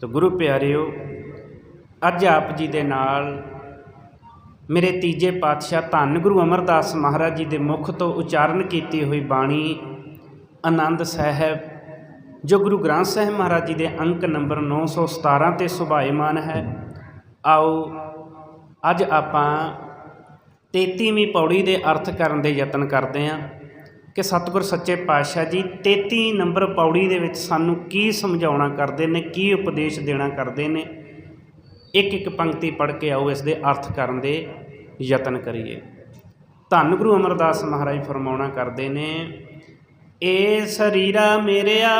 ਤੋ ਗੁਰੂ ਪਿਆਰਿਓ, ਅੱਜ ਆਪ ਜੀ ਦੇ ਨਾਲ ਮੇਰੇ ਤੀਜੇ ਪਾਤਸ਼ਾਹ ਧੰਨ ਗੁਰੂ ਅਮਰਦਾਸ ਮਹਾਰਾਜ ਜੀ ਦੇ ਮੁਖ ਤੋਂ ਉਚਾਰਨ ਕੀਤੀ ਹੋਈ ਬਾਣੀ ਆਨੰਦ ਸਾਹਿਬ, ਜੋ ਗੁਰੂ ਗ੍ਰੰਥ ਸਾਹਿਬ ਮਹਾਰਾਜ ਜੀ ਦੇ ਅੰਕ ਨੰਬਰ 917 ਤੇ ਸੁਭਾਏਮਾਨ ਹੈ, ਆਓ ਅੱਜ ਆਪਾਂ 33ਵੀਂ ਪੌੜੀ ਦੇ ਅਰਥ ਕਰਨ ਦੇ ਯਤਨ ਕਰਦੇ ਹਾਂ। ਕਿ ਸਤਿਗੁਰ ਸੱਚੇ ਪਾਤਸ਼ਾਹ ਜੀ 33 ਨੰਬਰ ਪੌੜੀ ਦੇ ਵਿੱਚ ਸਾਨੂੰ ਕੀ ਸਮਝਾਉਣਾ ਕਰਦੇ ਨੇ, ਕੀ ਉਪਦੇਸ਼ ਦੇਣਾ ਕਰਦੇ ਨੇ, ਇੱਕ ਇੱਕ ਪੰਕਤੀ ਪੜ੍ਹ ਕੇ ਆਓ, ਇਸ ਦੇ ਅਰਥ ਕਰਨ ਦੇ ਯਤਨ ਕਰੀਏ। ਧੰਨ ਗੁਰੂ ਅਮਰਦਾਸ ਮਹਾਰਾਜ ਫਰਮਾਉਣਾ ਕਰਦੇ ਨੇ, ਏ ਸਰੀਰਾ ਮੇਰਿਆ,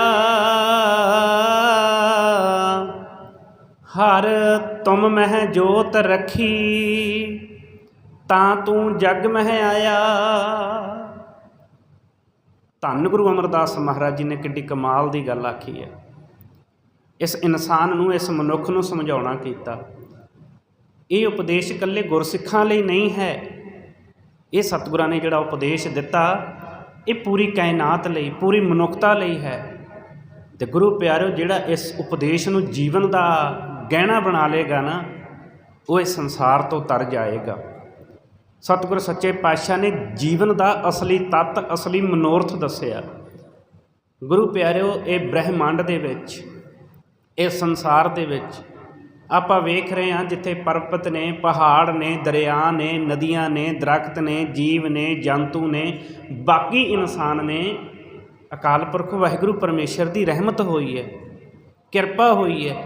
ਹਰ ਤੁਮ ਮਹਿ ਜੋਤ ਰੱਖੀ, ਤਾਂ ਤੂੰ ਜਗ ਮਹਿ ਆਇਆ। ਧੰਨ ਗੁਰੂ ਅਮਰਦਾਸ ਮਹਾਰਾਜ ਜੀ ਨੇ ਕਿੱਡੀ ਕਮਾਲ ਦੀ ਗੱਲ ਆਖੀ ਹੈ। ਇਸ ਇਨਸਾਨ ਨੂੰ, ਇਸ ਮਨੁੱਖ ਨੂੰ ਸਮਝਾਉਣਾ ਕੀਤਾ। ਇਹ ਉਪਦੇਸ਼ ਇਕੱਲੇ ਗੁਰਸਿੱਖਾਂ ਲਈ ਨਹੀਂ ਹੈ। ਇਹ ਸਤਿਗੁਰਾਂ ਨੇ ਜਿਹੜਾ ਉਪਦੇਸ਼ ਦਿੱਤਾ, ਇਹ ਪੂਰੀ ਕਾਇਨਾਤ ਲਈ, ਪੂਰੀ ਮਨੁੱਖਤਾ ਲਈ ਹੈ। ਤੇ ਗੁਰੂ ਪਿਆਰਿਓ ਜਿਹੜਾ ਇਸ ਉਪਦੇਸ਼ ਨੂੰ ਜੀਵਨ ਦਾ ਗਹਿਣਾ ਬਣਾ ਲੇਗਾ ਨਾ, ਉਹ ਇਸ ਸੰਸਾਰ ਤੋਂ ਤਰ ਜਾਏਗਾ। ਸਤਿਗੁਰ ਸੱਚੇ ਪਾਤਸ਼ਾਹ ਨੇ ਜੀਵਨ ਦਾ ਅਸਲੀ ਤੱਤ, ਅਸਲੀ ਮਨੋਰਥ ਦੱਸਿਆ। ਗੁਰੂ ਪਿਆਰਿਓ, ਇਹ ਬ੍ਰਹਿਮੰਡ ਦੇ ਵਿੱਚ, ਇਹ ਸੰਸਾਰ ਦੇ ਵਿੱਚ ਆਪਾਂ ਵੇਖ ਰਹੇ ਹਾਂ ਜਿੱਥੇ ਪਰਬਤ ਨੇ, ਪਹਾੜ ਨੇ, ਦਰਿਆ ਨੇ, ਨਦੀਆਂ ਨੇ, ਦਰਖਤ ਨੇ, ਜੀਵ ਨੇ, ਜੰਤੂ ਨੇ, ਬਾਕੀ ਇਨਸਾਨ ਨੇ ਅਕਾਲ ਪੁਰਖ ਵਾਹਿਗੁਰੂ ਪਰਮੇਸ਼ਰ ਦੀ ਰਹਿਮਤ ਹੋਈ ਹੈ, ਕਿਰਪਾ ਹੋਈ ਹੈ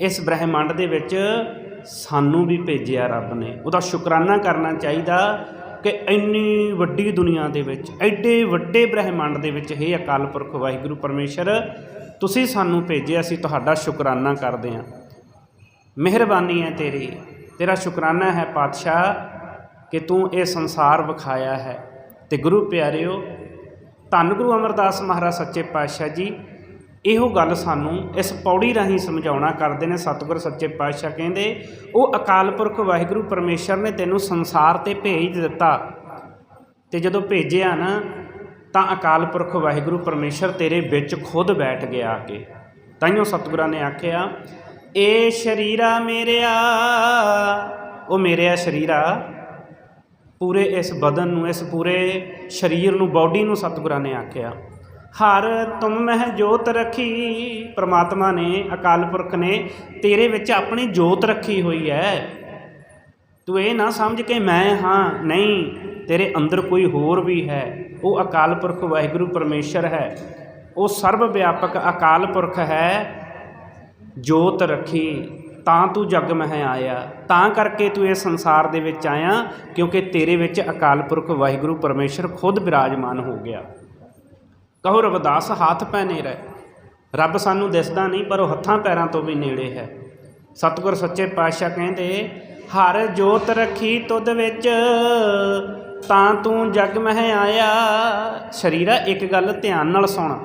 ਇਸ ਬ੍ਰਹਿਮੰਡ ਦੇ ਵਿੱਚ ਸਾਨੂੰ ਵੀ ਭੇਜਿਆ ਰੱਬ ਨੇ। ਉਹਦਾ ਸ਼ੁਕਰਾਨਾ ਕਰਨਾ ਚਾਹੀਦਾ ਕਿ ਇੰਨੀ ਵੱਡੀ ਦੁਨੀਆ ਦੇ ਵਿੱਚ, ਐਡੇ ਵੱਡੇ ਬ੍ਰਹਿਮੰਡ ਦੇ ਵਿੱਚ ਇਹ ਅਕਾਲ ਪੁਰਖ ਵਾਹਿਗੁਰੂ ਪਰਮੇਸ਼ਰ, ਤੁਸੀਂ ਸਾਨੂੰ ਭੇਜਿਆ ਅਸੀਂ ਤੁਹਾਡਾ ਸ਼ੁਕਰਾਨਾ ਕਰਦੇ ਹਾਂ। ਮਿਹਰਬਾਨੀ ਹੈ ਤੇਰੀ। ਤੇਰਾ ਸ਼ੁਕਰਾਨਾ ਹੈ ਪਾਤਸ਼ਾਹ ਕਿ ਤੂੰ ਇਹ ਸੰਸਾਰ ਵਿਖਾਇਆ ਹੈ। ਤੇ ਗੁਰੂ ਪਿਆਰਿਓ, ਧੰਨ ਗੁਰੂ ਅਮਰਦਾਸ ਮਹਾਰਾਜ, ਸੱਚੇ ਪਾਤਸ਼ਾਹ ਜੀ ਇਹੋ ਗੱਲ ਸਾਨੂੰ ਇਸ ਪੌੜੀ ਰਾਹੀਂ ਸਮਝਾਉਣਾ ਕਰਦੇ ਨੇ ਸਤਿਗੁਰ ਸੱਚੇ ਪਾਤਸ਼ਾਹ ਕਹਿੰਦੇ, ਉਹ ਅਕਾਲ ਪੁਰਖ ਵਾਹਿਗੁਰੂ ਪਰਮੇਸ਼ਰ ਨੇ ਤੈਨੂੰ ਸੰਸਾਰ ਤੇ ਭੇਜ ਦਿੱਤਾ। ਤੇ ਜਦੋਂ ਭੇਜਿਆ ਨਾ, ਤਾਂ ਅਕਾਲ ਪੁਰਖ ਵਾਹਿਗੁਰੂ ਪਰਮੇਸ਼ਰ ਤੇਰੇ ਵਿੱਚ ਖੁਦ ਬੈਠ ਗਿਆ ਆ ਕੇ। ਤਾਈਓ ਸਤਿਗੁਰਾਂ ਨੇ ਆਖਿਆ, ਏ ਸ਼ਰੀਰਾ ਮੇਰਿਆ, ਉਹ ਮੇਰਿਆ ਸ਼ਰੀਰਾ, ਪੂਰੇ ਇਸ ਬਦਨ ਨੂੰ, ਇਸ ਪੂਰੇ ਸਰੀਰ ਨੂੰ, ਬਾਡੀ ਨੂੰ ਸਤਿਗੁਰਾਂ ਨੇ ਆਖਿਆ। ਹਰ ਤੁਮ ਮਹਿ ਜੋਤ ਰੱਖੀ, ਪ੍ਰਮਾਤਮਾ ਨੇ, ਅਕਾਲ ਪੁਰਖ ਨੇ, ਤੇਰੇ ਵਿੱਚ ਆਪਣੀ ਜੋਤ ਰੱਖੀ ਹੋਈ ਹੈ ਤੂੰ ਇਹ ਨਾ ਸਮਝ ਕੇ ਮੈਂ ਹਾਂ, ਨਹੀਂ, ਤੇਰੇ ਅੰਦਰ ਕੋਈ ਹੋਰ ਵੀ ਹੈ। ਉਹ ਅਕਾਲ ਪੁਰਖ ਵਾਹਿਗੁਰੂ ਪਰਮੇਸ਼ਰ ਹੈ। ਉਹ ਸਰਬ ਵਿਆਪਕ ਅਕਾਲ ਪੁਰਖ ਹੈ, ਜੋਤ ਰੱਖੀ। ਤਾਂ ਤੂੰ ਜਗ ਮਹਿ ਆਇਆ। ਤਾਂ ਕਰਕੇ ਤੂੰ ਇਸ ਸੰਸਾਰ ਦੇ ਵਿੱਚ ਆਇਆ, ਕਿਉਂਕਿ ਤੇਰੇ ਵਿੱਚ ਅਕਾਲ ਪੁਰਖ ਵਾਹਿਗੁਰੂ ਪਰਮੇਸ਼ਰ ਖੁਦ ਬਿਰਾਜਮਾਨ ਹੋ ਗਿਆ। ਕਹੋ ਰਵਦਾਸ, ਹੱਥ ਪੈਨੇ ਰਹਿ। ਰੱਬ ਸਾਨੂੰ ਦਿਸਦਾ ਨਹੀਂ, ਪਰ ਉਹ ਹੱਥਾਂ ਪੈਰਾਂ ਤੋਂ ਵੀ ਨੇੜੇ ਹੈ। ਸਤਿਗੁਰ ਸੱਚੇ ਪਾਤਸ਼ਾਹ ਕਹਿੰਦੇ, ਹਰ ਜੋਤ ਰੱਖੀ ਤੁਧ ਵਿੱਚ, ਤਾਂ ਤੂੰ ਜਗ ਮਹਿ ਆਇਆ। ਸ਼ਰੀਰਾ ਇੱਕ ਗੱਲ ਧਿਆਨ ਨਾਲ ਸੁਣ।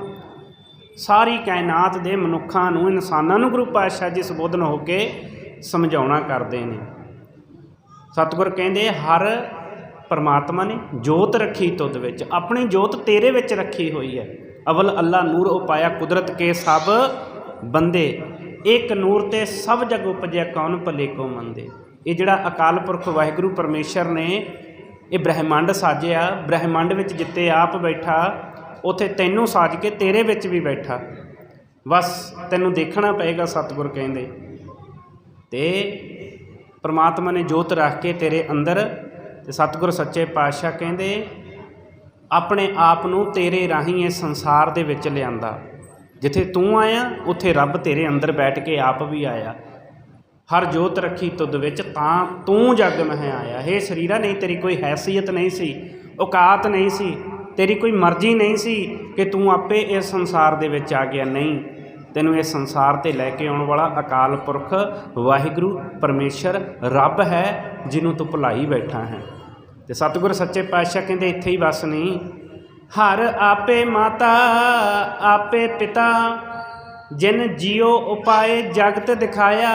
ਸਾਰੀ ਕਾਇਨਾਤ ਦੇ ਮਨੁੱਖਾਂ ਨੂੰ, ਇਨਸਾਨਾਂ ਨੂੰ ਗੁਰੂ ਪਾਤਸ਼ਾਹ ਜੀ ਸੰਬੋਧਨ ਹੋ ਕੇ ਸਮਝਾਉਣਾ ਕਰਦੇ ਨੇ। ਸਤਿਗੁਰ ਕਹਿੰਦੇ, ਹਰ ਪਰਮਾਤਮਾ ਨੇ ਜੋਤ ਰੱਖੀ ਤੁਧ ਵਿੱਚ, ਆਪਣੀ ਜੋਤ ਤੇਰੇ ਵਿੱਚ ਰੱਖੀ ਹੋਈ ਹੈ। ਅਵਲ ਅੱਲਾ ਨੂਰ ਉਪਾਇਆ ਕੁਦਰਤ ਕੇ ਸਭ ਬੰਦੇ ਇੱਕ ਨੂਰ ਤੇ ਸਭ ਜਗ ਉਪਜਿਆ ਕੌਣ ਭਲੇ ਕੋ ਮੰਦੇ। ਇਹ ਜਿਹੜਾ ਅਕਾਲ ਪੁਰਖ ਵਾਹਿਗੁਰੂ ਪਰਮੇਸ਼ਰ ਨੇ ਇਹ ਬ੍ਰਹਿਮੰਡ ਸਾਜਿਆ, ਬ੍ਰਹਿਮੰਡ ਵਿੱਚ ਜਿੱਤੇ ਆਪ ਬੈਠਾ, ਉਥੇ ਤੈਨੂੰ ਸਾਜ ਕੇ ਤੇਰੇ ਵਿੱਚ ਵੀ ਬੈਠਾ। ਬਸ ਤੈਨੂੰ ਦੇਖਣਾ ਪਏਗਾ ਸਤਿਗੁਰ ਕਹਿੰਦੇ। ਤੇ ਪ੍ਰਮਾਤਮਾ ਨੇ ਜੋਤ ਰੱਖ ਕੇ ਤੇਰੇ ਅੰਦਰ ਤੇ ਸਤਿਗੁਰ ਸੱਚੇ ਪਾਤਸ਼ਾਹ ਕਹਿੰਦੇ, ਆਪਣੇ ਆਪ ਨੂੰ ਤੇਰੇ ਰਾਹੀਂ ਇਸ ਸੰਸਾਰ ਦੇ ਵਿੱਚ ਲਿਆਂਦਾ। ਜਿੱਥੇ ਤੂੰ ਆਇਆ, ਉੱਥੇ ਰੱਬ ਤੇਰੇ ਅੰਦਰ ਬੈਠ ਕੇ ਆਪ ਵੀ ਆਇਆ। ਹਰ ਜੋਤ ਰੱਖੀ ਤੁਧ ਵਿੱਚ, ਤਾਂ ਤੂੰ ਜਗ ਮਹਿ ਆਇਆ। ਇਹ ਸਰੀਰਾ, ਨਹੀਂ, ਤੇਰੀ ਕੋਈ ਹੈਸੀਅਤ ਨਹੀਂ ਸੀ, ਔਕਾਤ ਨਹੀਂ ਸੀ, ਤੇਰੀ ਕੋਈ ਮਰਜ਼ੀ ਨਹੀਂ ਸੀ ਕਿ ਤੂੰ ਆਪੇ ਇਸ ਸੰਸਾਰ ਦੇ ਵਿੱਚ ਆ ਗਿਆ। ਨਹੀਂ, ਤੈਨੂੰ ਇਸ ਸੰਸਾਰ ਤੇ ਲੈ ਕੇ ਆਉਣ ਵਾਲਾ ਅਕਾਲ ਪੁਰਖ ਵਾਹਿਗੁਰੂ, ਪਰਮੇਸ਼ਰ, ਰੱਬ ਹੈ, ਜਿਹਨੂੰ ਤੂੰ ਭੁਲਾਈ ਬੈਠਾ ਹੈ। ਤੇ ਸਤਿਗੁਰ ਸੱਚੇ ਪਾਤਸ਼ਾਹ ਕਹਿੰਦੇ ਇੱਥੇ ਹੀ ਬਸ ਨਹੀਂ। ਹਰ ਆਪੇ ਮਾਤਾ, ਆਪੇ ਪਿਤਾ, ਜਿਨ ਜਿਉ ਉਪਾਏ ਜਗਤ ਦਿਖਾਇਆ।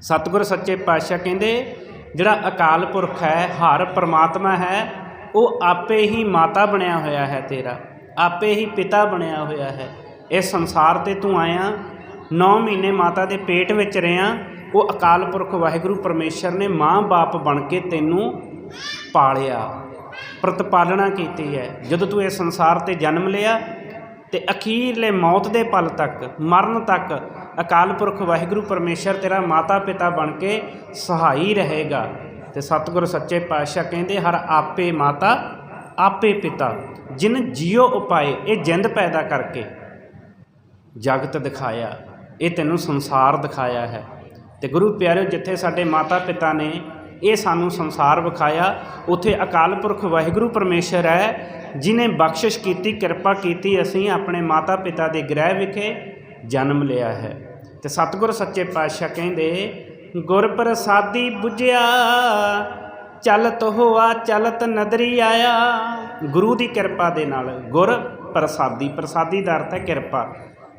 ਸਤਿਗੁਰ ਸੱਚੇ ਪਾਤਸ਼ਾਹ ਕਹਿੰਦੇ, ਜਿਹੜਾ ਅਕਾਲ ਪੁਰਖ ਹੈ, ਹਰ ਪਰਮਾਤਮਾ ਹੈ, ਉਹ ਆਪੇ ਹੀ ਮਾਤਾ ਬਣਿਆ ਹੋਇਆ ਹੈ ਤੇਰਾ, ਆਪੇ ਹੀ ਪਿਤਾ ਬਣਿਆ ਹੋਇਆ ਹੈ। ਇਸ ਸੰਸਾਰ ਤੇ ਤੂੰ ਆਇਆ 9 ਮਹੀਨੇ ਮਾਤਾ ਦੇ ਪੇਟ ਵਿੱਚ ਰਿਆਂ, ਉਹ ਅਕਾਲ ਪੁਰਖ ਵਾਹਿਗੁਰੂ ਪਰਮੇਸ਼ਰ ਨੇ ਮਾਂ-ਬਾਪ ਬਣ ਕੇ ਤੈਨੂੰ ਪਾਲਿਆ, ਪ੍ਰਤਪਾਲਣਾ ਕੀਤੀ ਹੈ। ਜਦੋਂ ਤੂੰ ਇਹ ਸੰਸਾਰ ਤੇ ਜਨਮ ਲਿਆ ਤੇ ਅਖੀਰਲੇ ਮੌਤ ਦੇ ਪਲ ਤੱਕ, ਮਰਨ ਤੱਕ ਅਕਾਲ ਪੁਰਖ ਵਾਹਿਗੁਰੂ ਪਰਮੇਸ਼ਰ ਤੇਰਾ ਮਾਤਾ ਪਿਤਾ ਬਣ ਕੇ ਸਹਾਈ ਰਹੇਗਾ। ਤੇ ਸਤਿਗੁਰ ਸੱਚੇ ਪਾਤਸ਼ਾਹ ਕਹਿੰਦੇ, ਹਰ ਆਪੇ ਮਾਤਾ, ਆਪੇ ਪਿਤਾ, ਜਿਨ ਜਿਉ ਉਪਾਏ, ਇਹ ਜਿੰਦ ਪੈਦਾ ਕਰਕੇ ਜਗਤ ਦਿਖਾਇਆ, ਇਹ ਤੈਨੂੰ ਸੰਸਾਰ ਦਿਖਾਇਆ ਹੈ। ਤੇ ਗੁਰੂ ਪਿਆਰਿਓ, ਜਿੱਥੇ ਸਾਡੇ ਮਾਤਾ ਪਿਤਾ ਨੇ ਇਹ ਸਾਨੂੰ ਸੰਸਾਰ ਵਿਖਾਇਆ। ਉਥੇ ਅਕਾਲ ਪੁਰਖ ਵਾਹਿਗੁਰੂ ਪਰਮੇਸ਼ਰ ਹੈ, ਜਿਨੇ ਬਖਸ਼ਿਸ਼ ਕੀਤੀ, ਕਿਰਪਾ ਕੀਤੀ, ਅਸੀਂ ਆਪਣੇ ਮਾਤਾ ਪਿਤਾ ਦੇ ਗ੍ਰਹਿ ਵਿਖੇ ਜਨਮ ਲਿਆ ਹੈ। ਤੇ ਸਤਿਗੁਰ ਸੱਚੇ ਪਾਤਸ਼ਾਹ ਕਹਿੰਦੇ, ਗੁਰ ਪ੍ਰਸਾਦੀ 부ਝਿਆ ਚਲਤ ਹੋਆ, ਚਲਤ ਨਦਰੀ ਆਇਆ। ਗੁਰੂ ਦੀ ਕਿਰਪਾ ਦੇ ਨਾਲ ਗੁਰ ਪ੍ਰਸਾਦੀ ਪ੍ਰਸਾਦੀ ਦਾ ਅਰਥ ਹੈ ਕਿਰਪਾ।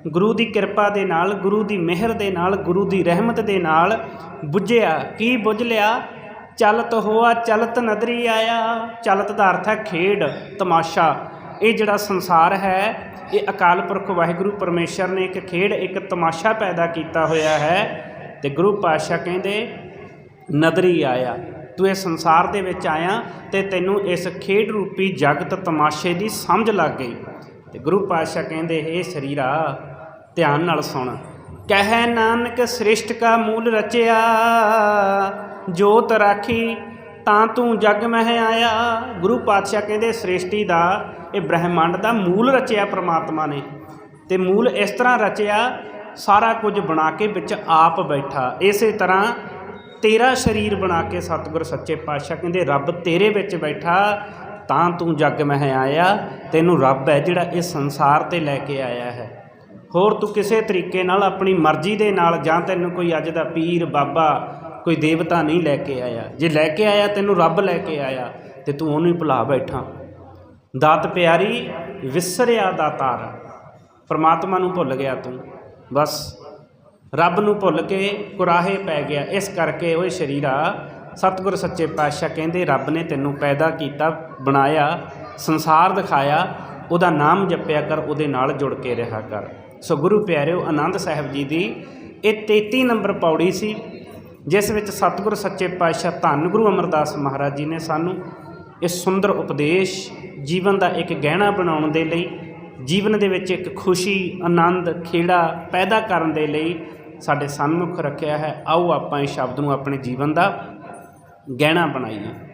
ਗੁਰੂ ਦੀ ਕਿਰਪਾ ਦੇ ਨਾਲ, ਗੁਰੂ ਦੀ ਮਿਹਰ ਦੇ ਨਾਲ, ਗੁਰੂ ਦੀ ਰਹਿਮਤ ਦੇ ਨਾਲ ਬੁੱਝਿਆ। ਕੀ ਬੁੱਝ ਲਿਆ? ਚਲਤ ਹੋਆ ਚਲਤ ਨਦਰੀ ਆਇਆ। ਚਲਤ ਦਾ ਅਰਥ ਹੈ ਖੇਡ, ਤਮਾਸ਼ਾ। ਇਹ ਜਿਹੜਾ ਸੰਸਾਰ ਹੈ, ਇਹ ਅਕਾਲ ਪੁਰਖ ਵਾਹਿਗੁਰੂ ਪਰਮੇਸ਼ਰ ਨੇ ਇੱਕ ਖੇਡ, ਇੱਕ ਤਮਾਸ਼ਾ ਪੈਦਾ ਕੀਤਾ ਹੋਇਆ ਹੈ ਤੇ ਗੁਰੂ ਪਾਤਸ਼ਾਹ ਕਹਿੰਦੇ, ਨਦਰੀ ਆਇਆ। ਤੂੰ ਇਹ ਸੰਸਾਰ ਦੇ ਵਿੱਚ ਆਇਆ ਤੇ ਤੈਨੂੰ ਇਸ ਖੇਡ ਰੂਪੀ ਜਗਤ ਤਮਾਸ਼ੇ ਦੀ ਸਮਝ ਲੱਗ ਗਈ। ਤੇ ਗੁਰੂ ਪਾਤਸ਼ਾਹ ਕਹਿੰਦੇ ਇਹ ਸਰੀਰਾ, ਧਿਆਨ ਨਾਲ ਸੁਣ। ਕਹਿ ਨਾਨਕ ਸ੍ਰਿਸ਼ਟ ਕਾ ਮੂਲ ਰਚਿਆ। ਜੋਤ ਰਾਖੀ, ਤਾਂ ਤੂੰ ਜਗ ਮਹਿ ਆਇਆ। ਗੁਰੂ ਪਾਤਸ਼ਾਹ ਕਹਿੰਦੇ, ਸ੍ਰਿਸ਼ਟੀ ਦਾ, ਇਹ ਬ੍ਰਹਿਮੰਡ ਦਾ ਮੂਲ ਰਚਿਆ ਪ੍ਰਮਾਤਮਾ ਨੇ। ਤੇ ਮੂਲ ਇਸ ਤਰ੍ਹਾਂ ਰਚਿਆ, ਸਾਰਾ ਕੁਝ ਬਣਾ ਕੇ ਵਿੱਚ ਆਪ ਬੈਠਾ। ਇਸੇ ਤਰ੍ਹਾਂ ਤੇਰਾ ਸਰੀਰ ਬਣਾ ਕੇ ਸਤਿਗੁਰ ਸੱਚੇ ਪਾਤਸ਼ਾਹ ਕਹਿੰਦੇ, ਰੱਬ ਤੇਰੇ ਵਿੱਚ ਬੈਠਾ, ਤਾਂ ਤੂੰ ਜੱਗ ਮਹਿ ਆਇਆ। ਤੈਨੂੰ ਰੱਬ ਹੈ ਜਿਹੜਾ ਇਹ ਸੰਸਾਰ ਤੇ ਲੈ ਕੇ ਆਇਆ ਹੈ। ਹੋਰ ਤੂੰ ਕਿਸੇ ਤਰੀਕੇ ਨਾਲ ਆਪਣੀ ਮਰਜ਼ੀ ਦੇ ਨਾਲ ਜਾਂ ਤੈਨੂੰ ਕੋਈ ਅੱਜ ਦਾ ਪੀਰ, ਬਾਬਾ ਕੋਈ ਦੇਵਤਾ ਨਹੀਂ ਲੈ ਕੇ ਆਇਆ। ਜੇ ਲੈ ਕੇ ਆਇਆ, ਤੈਨੂੰ ਰੱਬ ਲੈ ਕੇ ਆਇਆ, ਤੇ ਤੂੰ ਉਹਨੂੰ ਹੀ ਭੁਲਾ ਬੈਠਾ। ਦਾਤ ਪਿਆਰੀ, ਵਿਸਰਿਆ ਦਾਤਾਰ ਪਰਮਾਤਮਾ ਨੂੰ ਭੁੱਲ ਗਿਆ ਤੂੰ। ਬਸ ਰੱਬ ਨੂੰ ਭੁੱਲ ਕੇ ਕੁਰਾਹੇ ਪੈ ਗਿਆ। ਇਸ ਕਰਕੇ ਓਏ ਸ਼ਰੀਰਾ, ਸਤਿਗੁਰ ਸੱਚੇ ਪਾਤਸ਼ਾਹ ਕਹਿੰਦੇ, ਰੱਬ ਨੇ ਤੈਨੂੰ ਪੈਦਾ ਕੀਤਾ, ਬਣਾਇਆ, ਸੰਸਾਰ ਦਿਖਾਇਆ, ਉਹਦਾ ਨਾਮ ਜਪਿਆ ਕਰ, ਉਹਦੇ ਨਾਲ ਜੁੜ ਕੇ ਰਿਹਾ ਕਰ। ਸੋ ਗੁਰੂ ਪਿਆਰਿਓ, ਆਨੰਦ ਸਾਹਿਬ ਜੀ ਦੀ ਇਹ 33 ਨੰਬਰ ਪੌੜੀ ਸੀ। ਜਿਸ ਵਿੱਚ ਸਤਿਗੁਰ ਸੱਚੇ ਪਾਤਸ਼ਾਹ ਧੰਨ ਗੁਰੂ ਅਮਰਦਾਸ ਮਹਾਰਾਜ ਜੀ ਨੇ ਸਾਨੂੰ ਇਸ ਸੁੰਦਰ ਉਪਦੇਸ਼ ਜੀਵਨ ਦਾ ਇੱਕ ਗਹਿਣਾ ਬਣਾਉਣ ਦੇ ਲਈ, ਜੀਵਨ ਦੇ ਵਿੱਚ ਇੱਕ ਖੁਸ਼ੀ, ਆਨੰਦ, ਖੇੜਾ ਪੈਦਾ ਕਰਨ ਦੇ ਲਈ ਸਾਡੇ ਸਨਮੁਖ ਰੱਖਿਆ ਹੈ। ਆਓ ਆਪਾਂ ਇਸ ਸ਼ਬਦ ਨੂੰ ਆਪਣੇ ਜੀਵਨ ਦਾ ਗਹਿਣਾ ਬਣਾਈਏ।